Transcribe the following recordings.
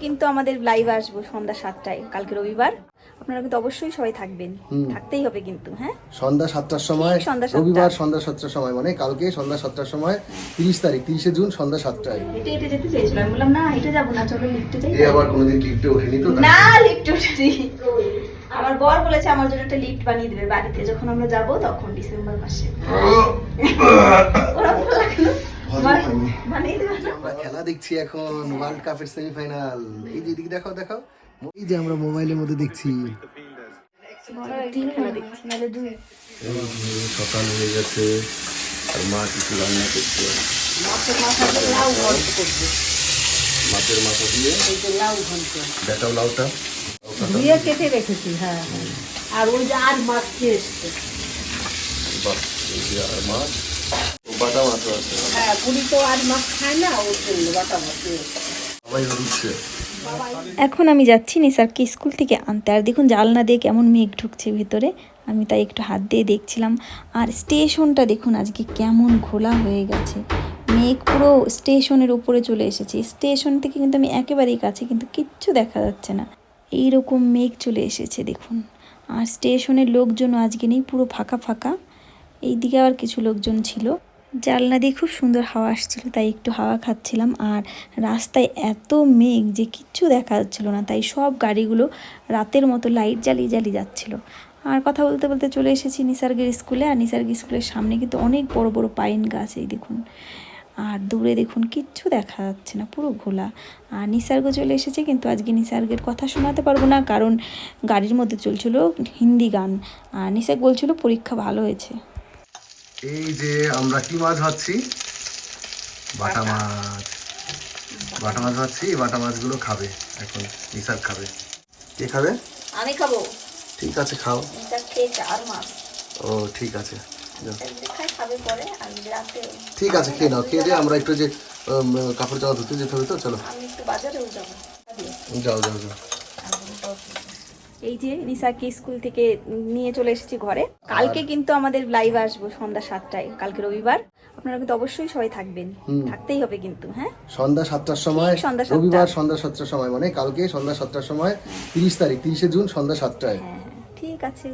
কিন্তু আমাদের লাইভ আসব সন্ধ্যা সাতটায় কালকে রবিবার। আপনারা কিন্তু অবশ্যই সবাই থাকবেন। থাকতেই হবে কিন্তু হ্যাঁ? সন্ধ্যা সাতটার সময় সন্ধ্যা রবিবার সন্ধ্যা সাতটার সময় মানে কালকে সন্ধ্যা সাতটার সময় তিরিশ তারিখ তিরিশে জুন সন্ধ্যা সাতটায়। হেঁটে হেঁটে যেতে চেয়েছিল আমি বললাম না হেঁটে যাব না চলো লিফটে যাই। এ আবার কোনোদিন লিফটে ওঠেনি তো? না লিফটে উঠেছি আমার বর বলেছে আমার জন্য একটা লিফট বানিয়ে দেবে বাড়িতে যখন আমরা যাব তখন ডিসেম্বর মাসে। ওরা ভালো লাগল। আমরা খেলা দেখছি এখন ওয়ার্ল্ড কাপের সেমিফাইনাল এই যে এদিকে দেখাও দেখাও। এই যে আমরা মোবাইলের মধ্যে দেখছি। সকাল হয়ে গেছে আর মা কিছু রান্না করছে। মাছের মাথা দিয়ে। দেখাও লাউটা। ধুয়ে কেটে রেখেছি হ্যাঁ। আর ওই যে আর মাছ খেয়ে এসছে। বাহ এই যে আর মাছ। বাটা মাছও আছে। হ্যাঁ বুড়ি তো আর মাছ খায় না ওর জন্য বাটা মাছ সবাই এখন আমি যাচ্ছি নিসারকে স্কুল থেকে আনতে। আর দেখুন জালনা দিয়ে কেমন মেঘ ঢুকছে ভিতরে। আমি তাই একটু হাত দিয়ে দেখছিলাম। আর স্টেশনটা দেখুন আজকে কেমন ঘোলা হয়ে গেছে। মেঘ পুরো স্টেশনের উপরে চলে এসেছে। স্টেশন থেকে কিন্তু আমি একেবারেই কাছে কিন্তু কিচ্ছু দেখা যাচ্ছে না। এই রকম মেঘ চলে এসেছে দেখুন। আর স্টেশনের লোকজন আজকে নেই পুরো ফাঁকা ফাঁকা। এইদিকে আবার কিছু লোকজন ছিল। জানলা দিয়ে খুব সুন্দর হাওয়া আসছিল, তাই একটু হাওয়া খাচ্ছিলাম। আর রাস্তায় এত মেঘ যে কিচ্ছু দেখা যাচ্ছিল না, তাই সব গাড়িগুলো রাতের মতো লাইট জ্বালিয়ে জ্বালিয়ে যাচ্ছিল। আর কথা বলতে বলতে চলে এসেছি নিসার্গের স্কুলে, আর নিসার্গের স্কুলের সামনে কিন্তু অনেক বড় বড় পাইন গাছ, এই দেখুন। আর দূরে দেখুন কিচ্ছু দেখা যাচ্ছে না, পুরো ঘোলা। আর নিসার্গ চলে এসেছে, কিন্তু আজকে নিসার্গের কথা শোনাতে পারব না, কারণ গাড়ির মধ্যে চলছিল হিন্দি গান। আর নিসার্গ বলছিল পরীক্ষা ভালো হয়েছে। এই যে আমরা কি মাছ ভাবছি বাটা মাছ। বাটা মাছ ভাবছি বাটা মাছগুলো খাবে এখন নিসার খাবে। কে খাবে? আমি খাব। ঠিক আছে খাও। ও ঠিক আছে। ঠিক আছে খেয়ে নাও। খেয়ে যে আমরা একটু যে কাপড় জামা ধুতে যেতে হবে তো চলো। যাও যাও যাও। এই যে নিসাকে স্কুল থেকে নিয়ে চলে এসেছি ঘরে। কালকে কিন্তু আমাদের লাইভ আসব সন্ধ্যা সাতটায় কালকে রবিবার। আপনারা কিন্তু অবশ্যই সবাই থাকবেন। থাকতেই হবে কিন্তু হ্যাঁ? সন্ধ্যা সাতটার সময়। রবিবার সন্ধ্যা সাতটার সময় মানে কালকে সন্ধ্যা সাতটার সময় তিরিশ তারিখ তিরিশে জুন সন্ধ্যা সাতটায়। হ্যাঁ হ্যাঁ ঠিক আছে।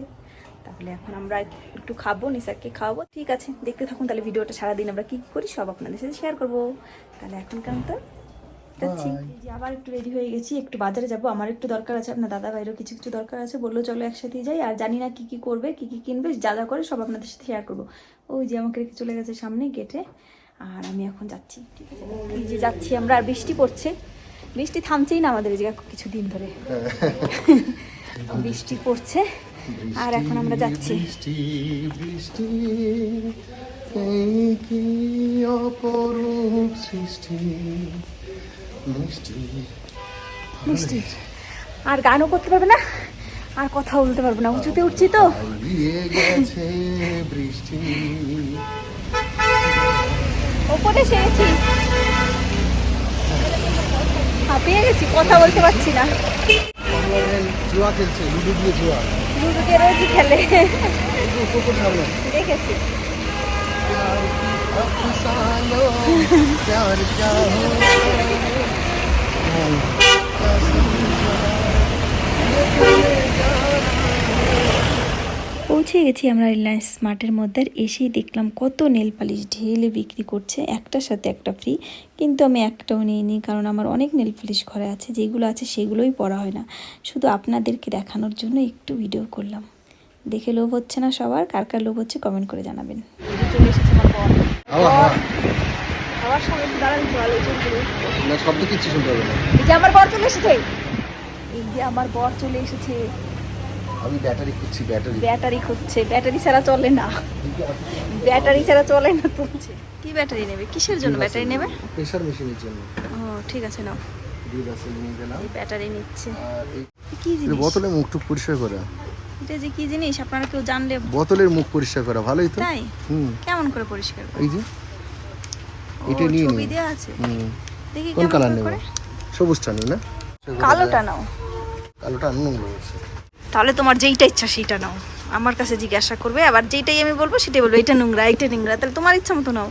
তাহলে এখন আমরা একটু খাব নিসারকে খাওয়াবো। ঠিক আছে দেখতে থাকুন তাহলে ভিডিওটা সারাদিন আমরা কি কি করি সব আপনাদের সাথে শেয়ার করব। তাহলে এখন কেমন তো যাচ্ছি যে আবার একটু রেডি হয়ে গেছি একটু বাজারে যাব আমার একটু দরকার আছে আপনার দাদা ভাইয়েরও কিছু কিছু দরকার আছে বলল চলো একসাথেই যাই আর জানি না কি কি করবে কি কি কিনবে যা যা করে সব আপনাদের সাথে শেয়ার করব। ওই যে আমাকে রেখে চলে গেছে সামনে গেটে আর আমি এখন যাচ্ছি ঠিক আছে? এই যে যাচ্ছি আমরা আর বৃষ্টি পড়ছে। বৃষ্টি থামছেই না আমাদের জায়গা কিছু দিন ধরে। বৃষ্টি পড়ছে আর এখন আমরা যাচ্ছি। বৃষ্টি বৃষ্টি এই কি অপরূপ সৃষ্টি? মিষ্টি আর গানও করতে পারবে না আর কথা বলতে পারব না উঁচুতে উঠছি তো ওপরে সেরেছি হাঁপিয়ে গেছি কথা বলতে পারছি না জুয়া খেলছে লুডু দিয়ে জুয়া লুডু দিয়ে রোজই খেলে দেখেছি পৌঁছে গেছি আমরা রিলায়েন্স স্মার্টের মধ্যে আর এসেই দেখলাম কত নেল পালিশ ঢেলে বিক্রি করছে, একটার সাথে একটা ফ্রি কিন্তু আমি একটাও নিইনি কারণ আমার অনেক নেল পালিশ ঘরে আছে, যেগুলো আছে সেগুলোই পরা হয় না। শুধু আপনাদেরকে দেখানোর জন্য একটু ভিডিও করলাম। দেখে লোভ হচ্ছে না সবার কার কার লোভ হচ্ছে কমেন্ট করে জানাবেন। চলে এসেছে আমার বর চলে এসেছে। এই যে আমার বর চলে এসেছে। আমি ব্যাটারি খুঁজছি ব্যাটারি। ব্যাটারি খুঁজছে ব্যাটারি ছাড়া চলে না। ব্যাটারি ছাড়া চলে না কি ব্যাটারি নেবে? কিসের জন্য ব্যাটারি নেবে? মেশিনের জন্য। ও ঠিক আছে নাও। ব্যাটারি নিচ্ছে। আর কি এই জিনিস? বোতলে মুখটুক পরিষ্কার করা। এটা যে কি জিনিস আপনারা কেউ জানলে বোতলের মুখ পরিষ্কার করা ভালোই তো। তাই? হুম। কেমন করে পরিষ্কার এই যে। এটা নিয়ে ছবি। আছে? হুম। দেখি কোন কালার নেব? সবুজটা নিই না কালোটা নাও। কালোটা রয়েছে তাহলে তোমার যেইটা ইচ্ছা সেইটা নাও। আমার কাছে জিজ্ঞাসা করবে আবার যেইটাই আমি বলব সেটাই বলব এটা নোংরা এটা নোংরা তাহলে তোমার ইচ্ছা মতো নাও।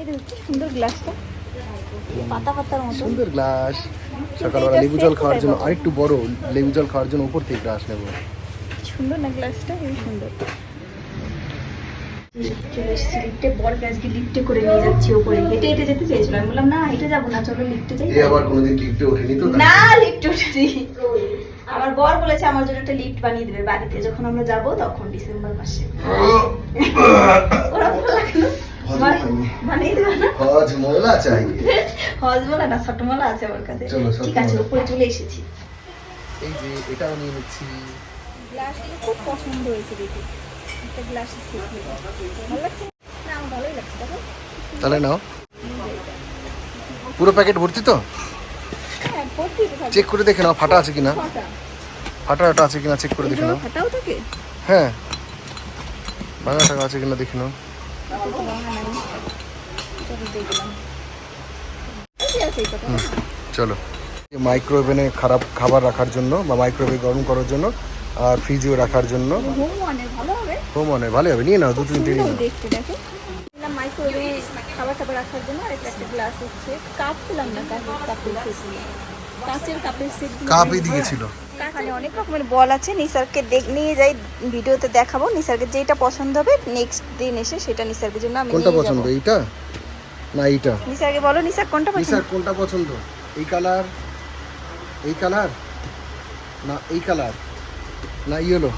এটা কি সুন্দর গ্লাসটা। পাতা পাতার মতো। সুন্দর গ্লাস। সকালবেলা লেবু জল খাওয়ার জন্য আরেকটু বড় লেবু জল খাওয়ার জন্য উপর থেকে গ্লাস নেব। সুন্দর না গ্লাসটা খুবই সুন্দর। চলে এসেছি লিফটে বরকে আজকে লিফটে করে নিয়ে যাচ্ছি ওপরে। হেঁটে হেঁটে যেতে চেয়েছিল। আমি বললাম না হেঁটে যাব না চলো লিফটে যাই। এ আবার কোনোদিন লিফটে ওঠেনি তো? না লিফট উঠেছি। আমার বর বলেছে আমার জন্য একটা লিফট বানিয়ে দেবে বাড়িতে। যখন আমরা যাব তখন ডিসেম্বর মাসে। ওরা ভালো লাগল বানিয়ে দেবে না। চাই। হজমলা না ছোটমলা আছে আমার কাছে। চলো, ঠিক আছে উপরে চলে এসেছি। এই যে এটাও নিয়ে নিচ্ছি। গ্লাসগুলো খুব পছন্দ হয়েছে দেখে। একটা গ্লাসের সেট ভালো লাগছে? না আমার ভালোই লাগছে দেখো। তাহলে নাও। পুরো প্যাকেট ভর্তি তো? হ্যাঁ চেক করে দেখে নাও ফাটা আছে কিনা। ফাটা। ফাটা আছে কিনা চেক করে দেখে নাও। ফাটাও থাকে হ্যাঁ। ভাঙা টাকা আছে কিনা দেখে নাও। চলো। মাইক্রোওভেনে খারাপ খাবার রাখার জন্য বা মাইক্রোওয়েভে গরম করার জন্য আর ফ্রিজেও রাখার জন্য। হোম অনেক ভালো হবে। নিয়ে নাও দু তিনটে নিয়ে মাইক্রোওয়েভে খাবার টাবার রাখার জন্য আর একটা একটা গ্লাস হচ্ছে। কাপ পেলাম না কাপের কাপের সেট কাঁচের কাপের সেট কাপই দিয়েছিল এখানে অনেক রকমের বল আছে। নিসারকে দেখ নিয়ে যাই ভিডিওতে দেখাবো। নিসারকে যেটা পছন্দ হবে নেক্সট দিন এসে সেটা নিসারকে জন্য আমি কোনটা পছন্দ এইটা? না এইটা। নিসারকে বলো নিসার কোনটা পছন্দ? নিসার কোনটা পছন্দ? এই কালার এই কালার না এই কালার না ইয়েলো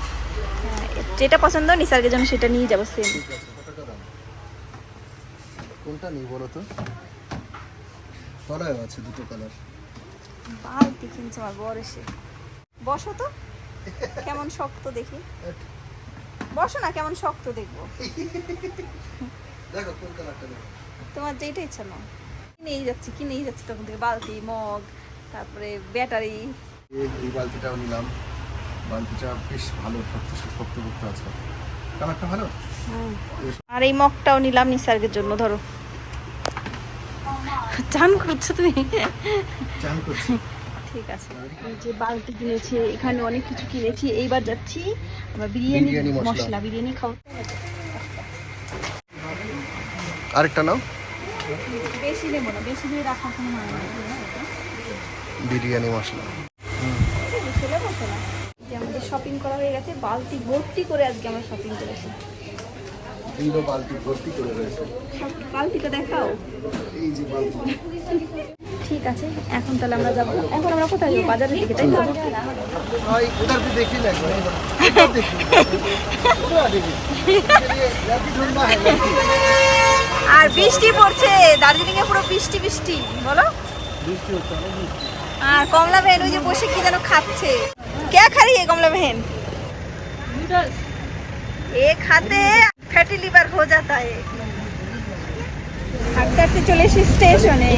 যেটা পছন্দ নিসারকে জন্য সেটা নিয়ে যাব সেম কোনটা নিই বলো তো? তলায় আছে দুটো কালার। বালতি কিনছে আমার বর এসে। বসো তো। কেমন শক্ত দেখি। বসো না কেমন শক্ত দেখব। দেখো কোন কালারটা নেব? তোমার যেটা ইচ্ছা নাও। কিনেই যাচ্ছি কিনেই যাচ্ছি তখন থেকে। বালতি মগ তারপরে ব্যাটারি। এই বালতিটাও নিলাম। বালতিটা বেশ ভালো শক্ত শক্ত আছে। কালারটা ভালো? আর এই মগটাও নিলাম নিসার্গের জন্য ধরো। চান করছ তুমি? চান করছি। ঠিক আছে। যে বালতি কিনেছি এখানে অনেক কিছু কিনেছি। এইবার যাচ্ছি আমরা বিরিয়ানি মশলা। বিরিয়ানি খাব। আরেকটা নাও। বেশি নেব না বেশি দিয়ে রাখার কোনো মানে বিরিয়ানি মশলা। মশলা আমাদের শপিং করা হয়ে গেছে বালতি ভর্তি করে আজকে আমরা শপিং করেছি। দেখাও। ঠিক আছে এখন তাহলে আমরা যাব। এখন আমরা কোথায় তাই আর বৃষ্টি পড়ছে দার্জিলিং এ পুরো বৃষ্টি বৃষ্টি। বলো। আর কমলা বেনু যে বসে কি যেন খাচ্ছে। কে খারি এ কমলা ভেন এ খাতে ফ্যাটি লিভার হো যাতা है হাঁটতে হাঁটতে চলে এসেছি স্টেশনে।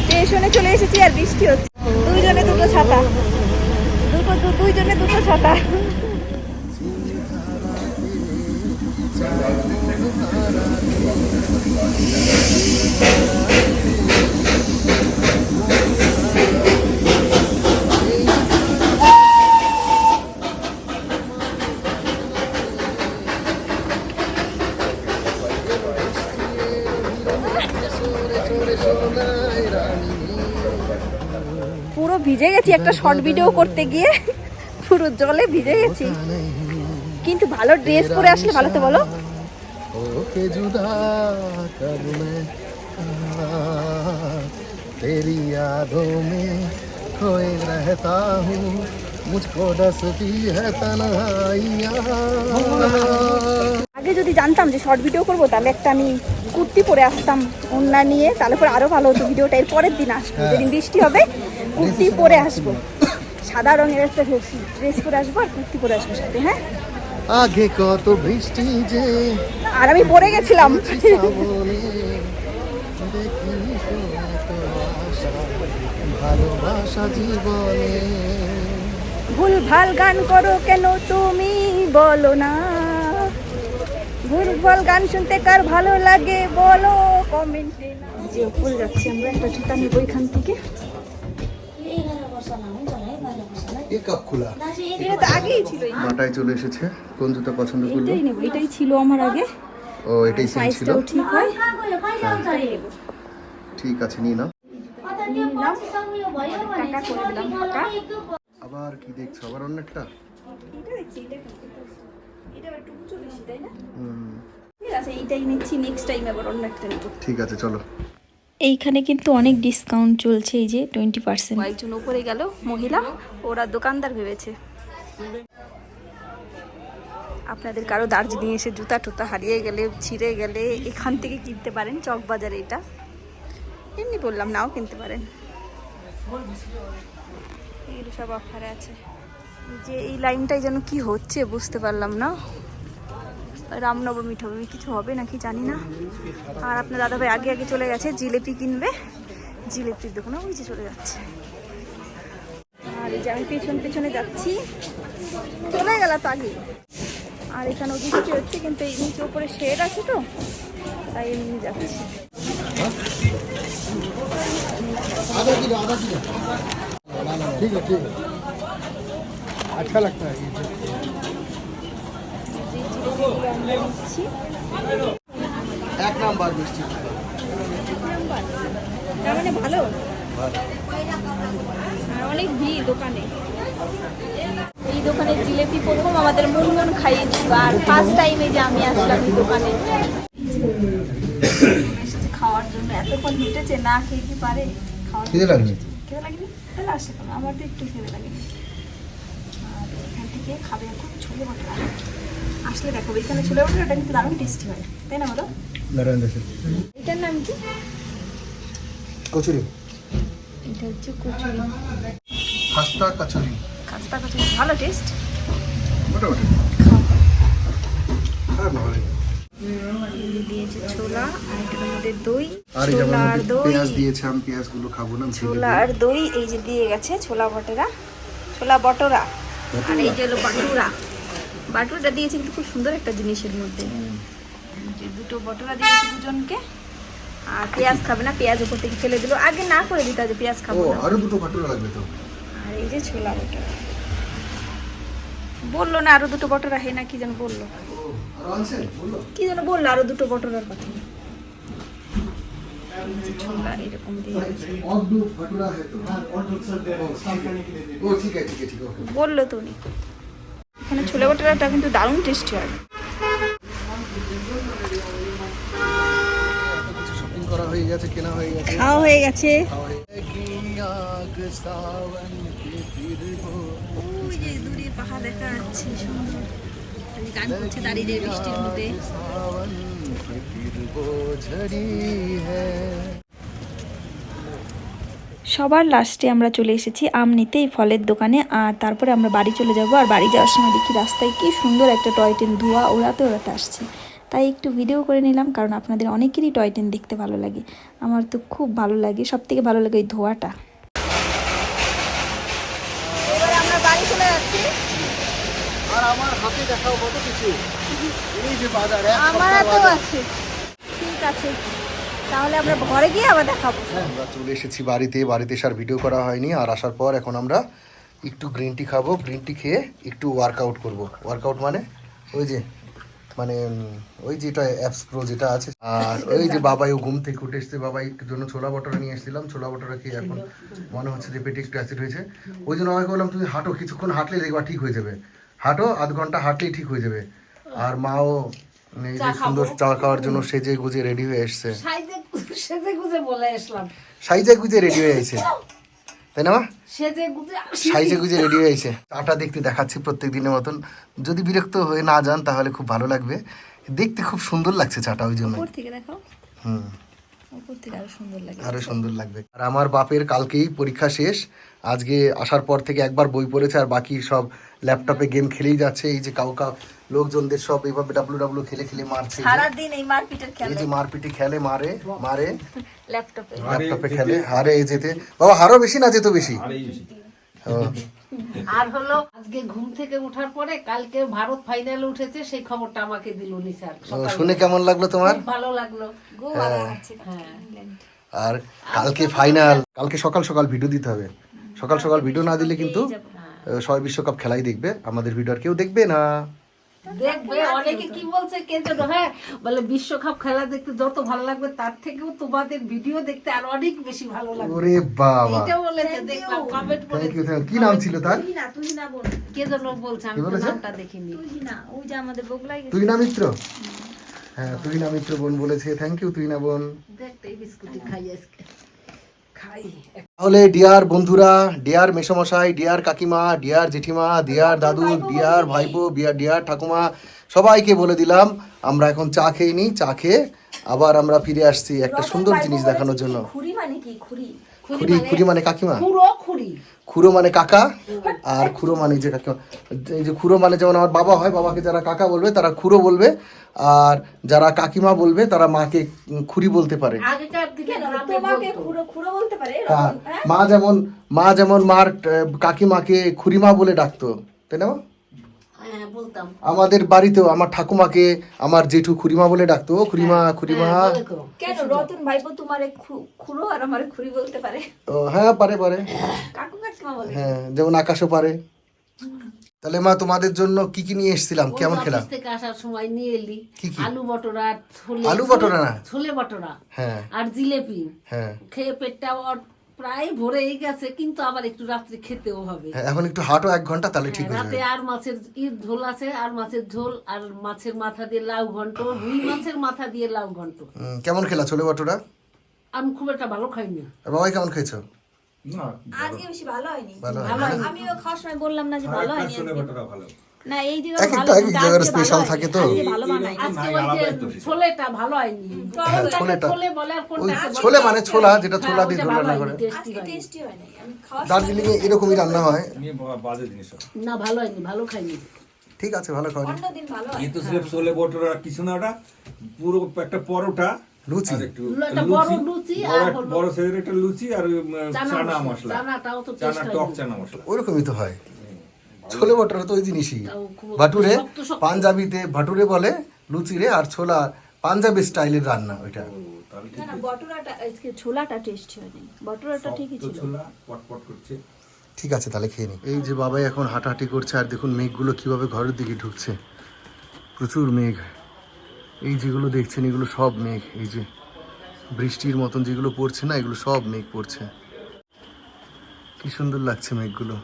স্টেশনে চলে এসেছি আর বৃষ্টি হচ্ছে। দুইজনে দুটো ছাতা। দুটো দুইজনে দুটো ছাতা। পুরো ভিজে গেছি একটা শর্ট ভিডিও করতে গিয়ে পুরো জলে ভিজে গেছি কিন্তু ভালো ড্রেস পরে আসলে ভালো তো বলো ओके जुदा कब मैं तेरी यादों में खोए रहता हूँ मुझको डसती है तन्हाइयाँ আগে যদি জানতাম যে শর্ট ভিডিও করবো তাহলে একটা আমি কুর্তি পরে আসতাম ওন্না নিয়ে তাহলে পরে আরো ভালো হতো ভিডিওটা এর পরের দিন আসবো যেদিন বৃষ্টি হবে কুর্তি পরে আসব। সাদা রঙের একটা ড্রেস পরে আসব আর কুর্তি পরে আসব সাথে হ্যাঁ? আগে কত বৃষ্টি যে আর আমি পরে গেছিলাম। ভালোবাসা জীবনে। ভুল ভালো গান করো কেন তুমি বলো না। ভুল ভালো গান শুনতে কার ভালো লাগে বলো কমেন্টে যে উপরে যাচ্ছি আমরা একটা জুতা নেব এখান থেকে। খোলা। এটা তো আগেই ছিল। মাটায় চলে এসেছে। কোন জুতা পছন্দ করল? এটাই নেব এটাই ছিল আমার আগে। ও এটাই সেম ছিল? সাইজটাও ঠিক হয়। ঠিক আছে নিয়ে নাও। ফাঁকা। আবার কি দেখছ? আবার অন্য একটা? এটা দেখছি এটা এটা একটু উঁচু বেশি তাই না? হুম, ঠিক আছে এইটাই নিচ্ছি নেক্সট টাইম আবার অন্য একটা নেব। ঠিক আছে চলো। এইখানে কিন্তু অনেক ডিসকাউন্ট চলছে, এই যে টোয়েন্টি পার্সেন্ট কয়েকজন উপরে গেল, মহিলা, ওরা দোকানদার ভেবেছে। আপনাদের কারও দার্জিলিং এসে জুতা টুতা হারিয়ে গেলে, ছিঁড়ে গেলে, এখান থেকে কিনতে পারেন চক বাজারে এটা। এমনি বললাম, নাও কিনতে পারেন। এগুলো সব অফারে আছে। যে এই লাইনটাই যেন কি হচ্ছে বুঝতে পারলাম না। রামনবমী ঠবমী কিছু হবে নাকি জানি না। আর আপনার দাদাভাই আগে আগে চলে গেছে, জিলেপি কিনবে। জিলেপির দোকানে ওই যে চলে যাচ্ছে। আর এই যে আমি পেছন পেছনে যাচ্ছি। চলে গেল তো আগে। আর এখানে বৃষ্টি হচ্ছে, কিন্তু এই নিচে উপরে শেড আছে তো, তাই এমনি যাচ্ছি। ঠিক আছে ঠিক আছে। আচ্ছা লাগতো এক নাম্বার মিষ্টি। তার মানে ভালো। আর অনেক ভিড় দোকানে। এই দোকানে জিলেপি প্রথম আমাদের মুনমুন খাইয়েছিল আর ফার্স্ট টাইমে যে আমি আসলাম এই দোকানে। খাওয়ার জন্য এতক্ষণ হেঁটেছে না খেয়ে কি পারে? খাওয়ার খিদে লাগেনি? খেতে লাগেনি? তাহলে আসে আমার তো একটু খেতে লাগেনি। আর এখান থেকে খাবে এখন ছোলে বটে আসলে দেখো এখানে ছোলে বটে ওটা কিন্তু দারুণ টেস্টি হয় তাই না বলো? নরেন্দ্র এটার নাম কি? কচুরি। এটা হচ্ছে কচুরি। খাস্তা কচুরি। খাস্তা কচুরি ভালো টেস্ট মোটামুটি। না ভালোই। দিয়েছে ছোলা আর এটার মধ্যে দই ছোলা আর দই। পেঁয়াজ দিয়েছে আমি পেঁয়াজগুলো খাব না ছোলা আর দই এই যে দিয়ে গেছে ছোলা বটরা ছোলা বটরা। আর এই যে হলো বাটুরা। বাটুয়াটা দিয়েছি কিন্তু খুব সুন্দর একটা জিনিসের মধ্যে। দুটো বটুয়া দিয়েছে দুজনকে। আর পেঁয়াজ খাবে না পেঁয়াজ উপর থেকে ফেলে দিল। আগে না করে দিতে যে পেঁয়াজ খাব আরও দুটো বাটুলা লাগবে তো। আর এই যে ছোলা বটুয়া বলল না আরও দুটো বটরা হে না কি যেন বলল। কি যেন বলল আরও দুটো বটরার কথা। ছোলা এরকম দিয়ে। বলল তো উনি। এখানে ছোলে বাটারটা কিন্তু দারুণ টেস্টি হয়। করা হয়ে গেছে কেনা হয়ে গেছে। হয়ে গেছে। পাহাড় দেখা যাচ্ছে দাঁড়িয়ে বৃষ্টির মধ্যে। সবার লাস্টে আমরা চলে এসেছি আম নিতে এই ফলের দোকানে। আর তারপরে আমরা বাড়ি চলে যাব। আর বাড়ি যাওয়ার সময় দেখি রাস্তায় কি সুন্দর একটা টয় ট্রেন ধোয়া ওড়াতে ওড়াতে আসছে। তাই একটু ভিডিও করে নিলাম কারণ আপনাদের অনেকেরই টয় ট্রেন দেখতে ভালো লাগে। আমার তো খুব ভালো লাগে সব থেকে ভালো লাগে ওই ধোয়াটা। এবার আমরা বাড়ি চলে যাচ্ছি। আর আমার হাতে দেখাও কত কিছু। এই যে বাজার আমার বাজার। আছে। ঠিক আছে। তাহলে আমরা ঘরে গিয়ে আবার দেখাবো। আমরা চলে এসেছি বাড়িতে। বাড়িতে এসে আর ভিডিও করা হয়নি। আর আসার পর এখন আমরা একটু গ্রিন টি খাব। গ্রিন টি খেয়ে একটু ওয়ার্কআউট করব। ওয়ার্কআউট মানে ওই যে মানে ওই যেটা অ্যাপস প্রো যেটা আছে। আর ওই যে বাবাই ও ঘুম থেকে উঠে এসছে। বাবাই জন্য ছোলা বটরা নিয়ে এসেছিলাম। ছোলা বটরা খেয়ে এখন মনে হচ্ছে যে পেটে একটু অ্যাসিড হয়েছে। ওই জন্য আমাকে বললাম তুমি হাঁটো কিছুক্ষণ হাঁটলে দেখবা ঠিক হয়ে যাবে। হাঁটো আধ ঘণ্টা হাঁটলেই ঠিক হয়ে যাবে। আর মাও সুন্দর চা খাওয়ার জন্য সেজে গুজে রেডি হয়ে এসছে। সেজে গুজে বলে আসলাম। সাইজে গুজে রেডি হয়ে আছে তাই না মা। সাইজে গুজে রেডি হয়ে আছে চাটা দেখতে দেখাচ্ছি প্রত্যেক দিনের মতন। যদি বিরক্ত হয়ে না যান তাহলে খুব ভালো লাগবে। দেখতে খুব সুন্দর লাগছে চাটা ওই জন্য হুম। আরও সুন্দর আরও সুন্দর লাগবে। আর আমার বাপের কালকেই পরীক্ষা শেষ। আজকে আসার পর থেকে একবার বই পড়েছে আর বাকি সব ল্যাপটপে গেম খেলেই যাচ্ছে। এই যে কাউ কাউ লোকজনদের সব এইভাবে ডাব্লু ডাব্লু খেলে খেলে মারছে। এই যে- সারাদিন এই মারপিটের এই যে মারপিটি খেলে মারে মারে। ল্যাপটপে। ল্যাপটপে খেলে হারে এই যেতে। বাবা হারও বেশি না যেত বেশি? আর হলো আজকে ঘুম থেকে ওঠার পরে কালকে ভারত ফাইনালে উঠেছে সেই খবরটা আমাকে দিল নিসার। শুনে কেমন লাগল তোমার? ভালো লাগল। গো আর আছে হ্যাঁ। আর কালকে ফাইনাল কালকে সকাল সকাল ভিডিও দিতে হবে। সকাল সকাল ভিডিও না দিলে কিন্তু আহ, সবাই বিশ্বকাপ খেলাই দেখবে। আমাদের ভিডিও আর কেউ দেখবে না। দেখবে অনেকে কি বলছে কে যেন হ্যাঁ বলে বিশ্বকাপ খেলা দেখতে যত ভালো লাগবে তার থেকেও তোমাদের ভিডিও দেখতে আর অনেক বেশি ভালো লাগবে। ওরে বাবা। এটা বলেছে দেখলাম কমেন্ট করেছে কি নাম ছিল তার? তুই না তুই না বোন কে যেন বলছে আমি? নামটা দেখিনি। তুই না ওই যে আমাদের বগলাই তুই না মিত্র? হ্যাঁ তুই না মিত্র বোন বলেছে থ্যাংক ইউ তুই না বোন। দেখতে এই বিস্কুটি খাই আজকে। তাহলে ডিয়ার বন্ধুরা ডিয়ার মেসমশাই ডিয়ার কাকিমা ডিয়ার জেঠিমা ডিয়ার দাদু ডিয়ার ভাইপো ডিয়ার ডিয়ার ঠাকুমা সবাইকে বলে দিলাম আমরা এখন চা খেয়ে নিই চা খেয়ে আবার আমরা ফিরে আসছি একটা সুন্দর জিনিস দেখানোর জন্য। খুরি মানে কি খুরি খুরি খুরি মানে কাকিমা? খুরি খুড়ো মানে কাকা আর খুড়ো মানে যে কাকা এই যে খুড়ো মানে যেমন আমার বাবা হয় বাবাকে যারা কাকা বলবে তারা খুড়ো বলবে আর যারা কাকিমা বলবে তারা মাকে। খুঁড়ো বলতে পারে হ্যাঁ মা যেমন মা যেমন মার কাকিমাকে খুড়িমা বলে ডাকতো তাই না? হ্যাঁ আমাদের বাড়িতেও আমার ঠাকুমাকে আমার জেঠু খুড়িমা বলে ডাকতো। "ও খুড়িমা খুড়িমা। হ্যাঁ, বলে তো। কেন? রতন ভাইপো তোমারে খু- খুঁড়ো আর আমারে খুরি বলতে পারে। ও হ্যাঁ পারে পারে। কাকু কাকিমা বলে। হ্যাঁ যেমন আকাশও পারে। তাহলে মা তোমাদের জন্য কি কি নিয়ে এসেছিলাম? কেমন খেলাম? থেকে আসার সময় নিয়ে এলি। কি কি? আলু বটরা ছোলে। আলু বটরা না? ছোলে বটরা। হ্যাঁ। আর জিলেপি। হ্যাঁ। খেয়ে পেটটা প্রায় ভরেই গেছে কিন্তু আবার একটু রাত্রে খেতেও হবে। হ্যাঁ, এখন একটু হাঁটো এক ঘণ্টা তাহলে ঠিক হয়ে রাতে যাবে। আর মাছের ঈদ ঝোল আছে? আর মাছের ঝোল আর মাছের মাথা দিয়ে লাউ ঘন্ট রুই মাছের মাথা দিয়ে লাউ ঘন্ট। কেমন খেলা ছোলে বটরা আমি খুব একটা ভালো খাইনি বাবাই কেমন খেয়েছো? আজকে বেশি ভালো হয়নি। ভালো হয়নি। আমিও খাওয়ার সময় বললাম না যে ভালো হয়নি। না এই যে এক একটা এক এক জায়গার স্পেশাল থাকে তো। আজকে ভালো বানাই আজকে ওই যে ছোলেটা ভালো হয়নি। ছোলেটা। ছোলে বলে আর ওই ছোলে মানে ছোলা যেটা হ্যাঁ, ছোলা দিয়ে রান্না করে। টেস্টি হয় দার্জিলিং এ এরকমই রান্না হয়। বাজে জিনিস না ভালো হয়নি ভালো খাইনি। ঠিক আছে ভালো খাওয়া অন্যদিন ভালো হয়। এ সির্ফ ছোলে বটোরা কিছু না ওটা পুরো একটা পরোটা লুচি? বড় লুচি আর বড়- হলো- বড় সাইজের একটা লুচি আর চানা মশলা। মশলা। চানাটাও তো চানা টক চানা মশলা। ওইরকমই তো হয়। ছোলে বটরা তো ওই জিনিসই। ভাটুরে। পাঞ্জাবিতে ভাটুরে বলে লুচিরে আর ছোলা পাঞ্জাবি স্টাইলের রান্না ওইটা। তাহলে না না বটুরাটা আজকে ছোলাটা টেস্টি হয়নি। বটুরাটা ঠিকই ছিল। ছোলা পটপট করছে। ঠিক আছে তাহলে খেয়ে নি এই যে বাবাই এখন হাঁটাহাঁটি করছে আর দেখুন মেঘগুলো কীভাবে ঘরের দিকে ঢুকছে। প্রচুর মেঘ। এই যেগুলো দেখছেন এগুলো সব মেঘ। এই যে বৃষ্টির মতন যেগুলো পড়ছে না এগুলো সব মেঘ পড়ছে। কি সুন্দর লাগছে মেঘগুলো।